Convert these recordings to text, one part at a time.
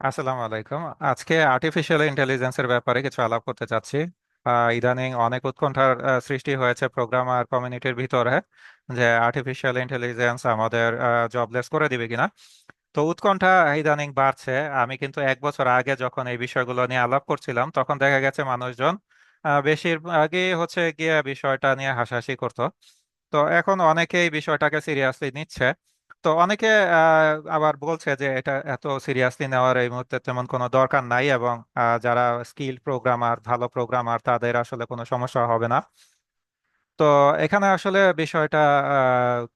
আসসালামু আলাইকুম। আজকে আর্টিফিশিয়াল ইন্টেলিজেন্সের ব্যাপারে কিছু আলাপ করতে চাচ্ছি। ইদানিং অনেক উৎকণ্ঠার সৃষ্টি হয়েছে প্রোগ্রামার কমিউনিটির ভিতরে যে আর্টিফিশিয়াল ইন্টেলিজেন্স আমাদের জবলেস করে দিবে কিনা। তো উৎকণ্ঠা ইদানিং বাড়ছে। আমি কিন্তু এক বছর আগে যখন এই বিষয়গুলো নিয়ে আলাপ করছিলাম তখন দেখা গেছে মানুষজন আহ, বেশিরভাগই হচ্ছে গিয়ে বিষয়টা নিয়ে হাসাহাসি করতো। তো এখন অনেকেই বিষয়টাকে সিরিয়াসলি নিচ্ছে। তো অনেকে আবার বলছে যে এটা এত সিরিয়াসলি নেওয়ার এই মুহূর্তে তেমন কোনো দরকার নাই এবং যারা স্কিল প্রোগ্রামার ভালো প্রোগ্রামার তাদের আসলে কোনো সমস্যা হবে না। তো এখানে আসলে বিষয়টা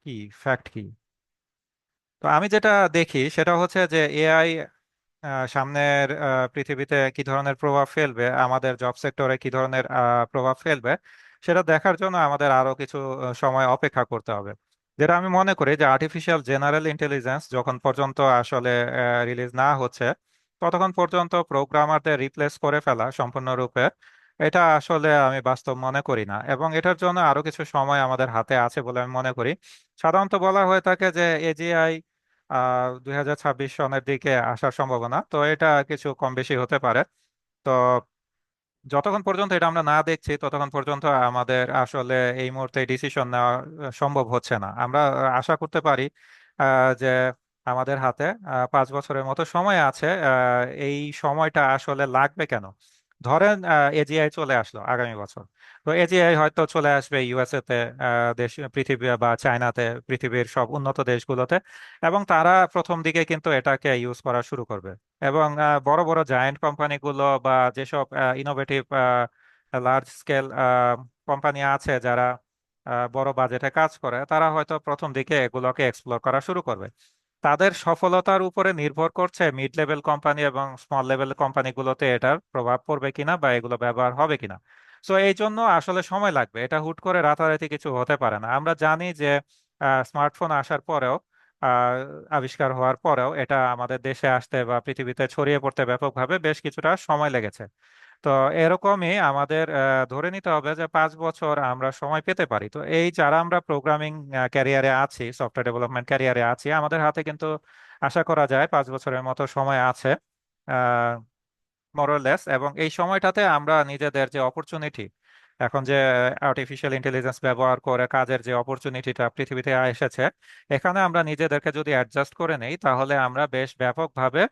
কি? ফ্যাক্ট কি? তো আমি যেটা দেখি সেটা হচ্ছে যে এআই সামনের পৃথিবীতে কি ধরনের প্রভাব ফেলবে, আমাদের জব সেক্টরে কি ধরনের প্রভাব ফেলবে, সেটা দেখার জন্য আমাদের আরও কিছু সময় অপেক্ষা করতে হবে। যেটা আমি মনে করি যে আর্টিফিশিয়াল জেনারেল ইন্টেলিজেন্স যখন পর্যন্ত আসলে রিলিজ না হচ্ছে, ততক্ষণ পর্যন্ত প্রোগ্রামারদের রিপ্লেস করে ফেলা সম্পূর্ণরূপে, এটা আসলে আমি বাস্তব মনে করি না। এবং এটার জন্য আরও কিছু সময় আমাদের হাতে আছে বলে আমি মনে করি। সাধারণত বলা হয়ে থাকে যে এজিআই দুই সনের দিকে আসার সম্ভাবনা, তো এটা কিছু কম বেশি হতে পারে। তো যতক্ষণ পর্যন্ত এটা আমরা না দেখছি, ততক্ষণ পর্যন্ত আমাদের আসলে এই মুহূর্তে ডিসিশন নেওয়া সম্ভব হচ্ছে না। আমরা আশা করতে পারি যে আমাদের হাতে পাঁচ বছরের মতো সময় আছে এই সময়টা আসলে লাগবে কেন? ধরেন এজিআই চলে আসলো আগামী বছর। তো এজিআই হয়তো চলে আসবে ইউএসএ তে দেশ, পৃথিবী বা চায়নাতে, পৃথিবীর সব উন্নত দেশগুলোতে এবং তারা প্রথম দিকে কিন্তু এটাকে ইউজ করা শুরু করবে এবং বড় বড় জায়ান্ট কোম্পানিগুলো বা যেসব ইনোভেটিভ লার্জ স্কেল কোম্পানি আছে যারা বড় বাজেটে কাজ করে, তারা হয়তো প্রথম দিকে এগুলোকে এক্সপ্লোর করা শুরু করবে। তাদের সফলতার উপরে নির্ভর করছে মিড লেভেল কোম্পানি এবং স্মল লেভেল কোম্পানিগুলোতে এটার প্রভাব পড়বে কিনা বা এগুলো ব্যবহার হবে কিনা। সো এই জন্য আসলে সময় লাগবে। এটা হুট করে রাতারাতি কিছু হতে পারে না। আমরা জানি যে স্মার্টফোন আসার পরেও আবিষ্কার হওয়ার পরেও এটা আমাদের দেশে আসতে বা পৃথিবীতে ছড়িয়ে পড়তে ব্যাপকভাবে বেশ কিছুটা সময় লেগেছে। তো এরকমই আমাদের ধরে নিতে হবে যে পাঁচ বছর আমরা সময় পেতে পারি। তো এই যারা আমরা প্রোগ্রামিং ক্যারিয়ারে আছি সফটওয়্যার ডেভেলপমেন্ট ক্যারিয়ারে আছি, আমাদের হাতে কিন্তু আশা করা যায় পাঁচ বছরের মতো সময় আছে মোরলেস এবং এই সময়টাতে আমরা নিজেদের যে অপরচুনিটি এখন যে আর্টিফিশিয়াল ইন্টেলিজেন্স ব্যবহার করে কাজের যে অপরচুনিটিটা পৃথিবীতে এসেছে, এখানে আমরা নিজেদেরকে যদি অ্যাডজাস্ট করে নেই, তাহলে আমরা বেশ ব্যাপকভাবে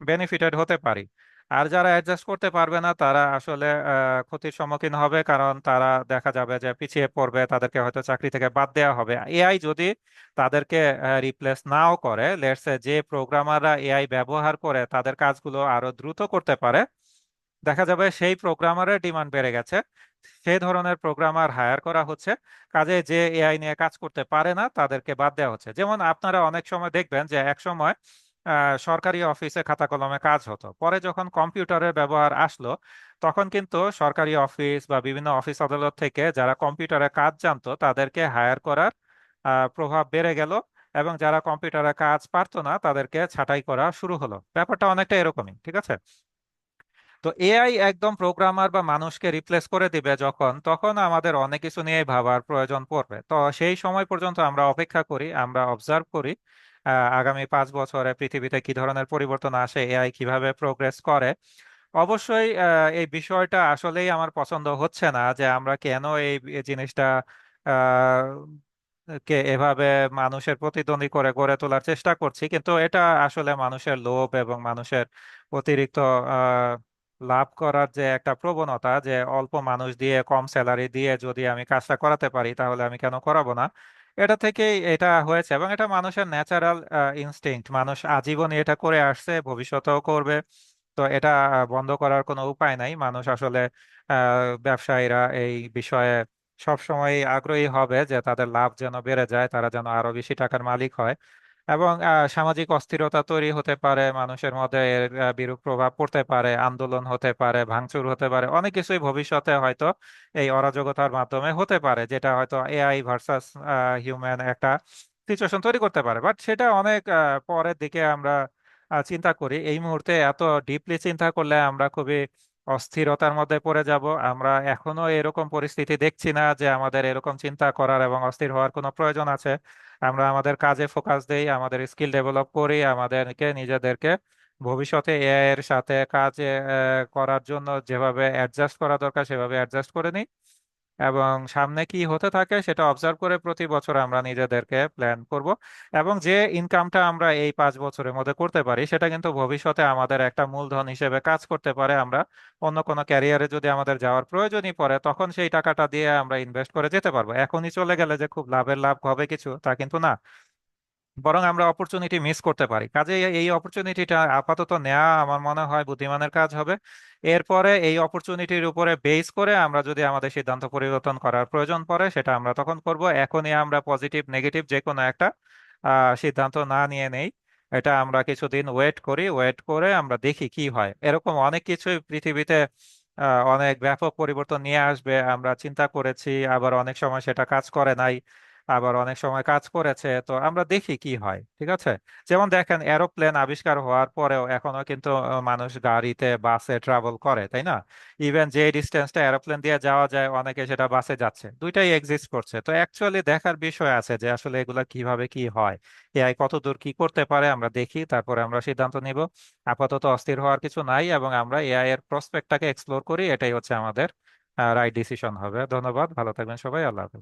বেনিফিটেড হতে পারি। আর যারা অ্যাডজাস্ট করতে পারবে না, তারা আসলে ক্ষতির সম্মুখীন হবে। কারণ তারা দেখা যাবে যে পিছিয়ে পড়বে, তাদেরকে হয়তো চাকরি থেকে বাদ দেওয়া হবে। এআই যদি তাদেরকে রিপ্লেস নাও করে লেটস যে প্রোগ্রামাররা এআই ব্যবহার করে, তাদের কাজগুলো আরও দ্রুত করতে পারে, দেখা যাবে সেই প্রোগ্রামারের ডিমান্ড বেড়ে গেছে। সেই ধরনের প্রোগ্রামার হায়ার করা হচ্ছে। কাজে যে এআই নিয়ে কাজ করতে পারে না, তাদেরকে বাদ দেওয়া হচ্ছে। যেমন আপনারা অনেক সময় দেখবেন যে এক সময় সরকারি অফিসে খাতা কলমে কাজ হতো। পরে যখন কম্পিউটারের ব্যবহার আসলো, তখন কিন্তু সরকারি অফিস বা বিভিন্ন অফিস আদালত থেকে যারা কম্পিউটারে কাজ জানতো, তাদেরকে হায়ার করার প্রভাব বেড়ে গেল এবং যারা কম্পিউটারে কাজ পারতো না, তাদেরকে ছাঁটাই করা শুরু হলো। ব্যাপারটা অনেকটা এরকমই, ঠিক আছে? তো এআই একদম প্রোগ্রামার বা মানুষকে রিপ্লেস করে দিবে যখন, তখন আমাদের অনেক কিছু নিয়ে ভাবার প্রয়োজন পড়বে। তো সেই সময় পর্যন্ত আমরা অপেক্ষা করি, আমরা অবজার্ভ করি আগামী পাঁচ বছরে পৃথিবীতে কি ধরনের পরিবর্তন আসে, এআই কীভাবে প্রোগ্রেস করে? অবশ্যই এই বিষয়টা আসলেই আমার পছন্দ হচ্ছে না যে আমরা কেন এই জিনিসটা কে এভাবে মানুষের প্রতিদ্বন্দ্বী করে গড়ে তোলার চেষ্টা করছি। কিন্তু এটা আসলে মানুষের লোভ এবং মানুষের অতিরিক্ত লাভ করার যে একটা প্রবণতা যে অল্প মানুষ দিয়ে, কম স্যালারি দিয়ে যদি আমি কাজটা করাতে পারি, তাহলে আমি কেন করাবো না? এটা থেকে এটা হয়েছে এবং এটা মানুষের ন্যাচারাল ইনস্টিংক্ট মানুষ আজীবনই এটা করে আসছে, ভবিষ্যতেও করবে। তো এটা বন্ধ করার কোনো উপায় নাই। মানুষ আসলে ব্যবসায়ীরা এই বিষয়ে সবসময় আগ্রহী হবে যে তাদের লাভ যেন বেড়ে যায়, তারা যেন আরও বেশি টাকার মালিক হয়। এবং সামাজিক অস্থিরতা তৈরি হতে পারে, মানুষের মধ্যে এর বিরূপ প্রভাব পড়তে পারে, আন্দোলন হতে পারে, ভাঙচুর হতে পারে, অনেক কিছুই ভবিষ্যতে হয়তো এই অরাজকতার মাধ্যমে হতে পারে, যেটা হয়তো এআই ভার্সাস হিউম্যান একটা সিচুয়েশন তৈরি করতে পারে। বাট সেটা অনেক পরের দিকে আমরা চিন্তা করি। এই মুহূর্তে এত ডিপলি চিন্তা করলে আমরা খুবই অস্থিরতার মধ্যে পড়ে যাব। আমরা এখনও এরকম পরিস্থিতি দেখছি না যে আমাদের এরকম চিন্তা করার এবং অস্থির হওয়ার কোনো প্রয়োজন আছে। আমরা আমাদের কাজে ফোকাস দেই, আমাদের স্কিল ডেভেলপ করি, আমাদেরকে নিজেদেরকে ভবিষ্যতে এআই এর সাথে কাজ করার জন্য যেভাবে অ্যাডজাস্ট করা দরকার, সেভাবে অ্যাডজাস্ট করে নিই। এবং সামনে কি হতে থাকে সেটা অবজার্ভ করে প্রতি বছর আমরা নিজেদেরকে প্ল্যান করব এবং যে ইনকামটা আমরা এই পাঁচ বছরের মধ্যে করতে পারি, সেটা কিন্তু ভবিষ্যতে আমাদের একটা মূলধন হিসেবে কাজ করতে পারে। আমরা অন্য কোনো ক্যারিয়ারে যদি আমাদের যাওয়ার প্রয়োজনই পড়ে, তখন সেই টাকাটা দিয়ে আমরা ইনভেস্ট করে যেতে পারব। এখনই চলে গেলে যে খুব লাভের লাভ হবে কিছু, তা কিন্তু না। বরং আমরা অপরচুনিটি মিস করতে পারি। কাজে এই অপরচুনিটিটা আপাতত নেওয়া আমার মনে হয় বুদ্ধিমানের কাজ হবে। এরপরে এই অপরচুনিটির উপরে বেস করে আমরা যদি আমাদের সিদ্ধান্ত পরিবর্তন করার প্রয়োজন পড়ে, সেটা আমরা তখন করব। এখনই আমরা পজিটিভ নেগেটিভ যে কোনো একটা সিদ্ধান্ত না নিয়ে নেই। এটা আমরা কিছুদিন ওয়েট করি ওয়েট করে আমরা দেখি কি হয়। এরকম অনেক কিছুই পৃথিবীতে অনেক ব্যাপক পরিবর্তন নিয়ে আসবে। আমরা চিন্তা করেছি, আবার অনেক সময় সেটা কাজ করে নাই। আবার অনেক সময় কাজ করেছে, তো আমরা দেখি কি হয়, ঠিক আছে? যেমন দেখেন এরোপ্লেন আবিষ্কার হওয়ার পরেও এখনও কিন্তু মানুষ গাড়িতে, বাসে ট্রাভেল করে, তাই না? ইভেন যে ডিস্টেন্সটা এরোপ্লেন দিয়ে যাওয়া যায়, অনেকে সেটা বাসে যাচ্ছে। দুইটাই এক্সিস্ট করছে। তো অ্যাকচুয়ালি দেখার বিষয় আছে যে আসলে এগুলা কীভাবে কি হয় এআই কতদূর কি করতে পারে, আমরা দেখি, তারপরে আমরা সিদ্ধান্ত নিব। আপাতত অস্থির হওয়ার কিছু নাই এবং আমরা এআই এর প্রসপেক্টটাকে এক্সপ্লোর করি, এটাই হচ্ছে আমাদের রাইট ডিসিশন হবে। ধন্যবাদ, ভালো থাকবেন সবাই, আল্লাহ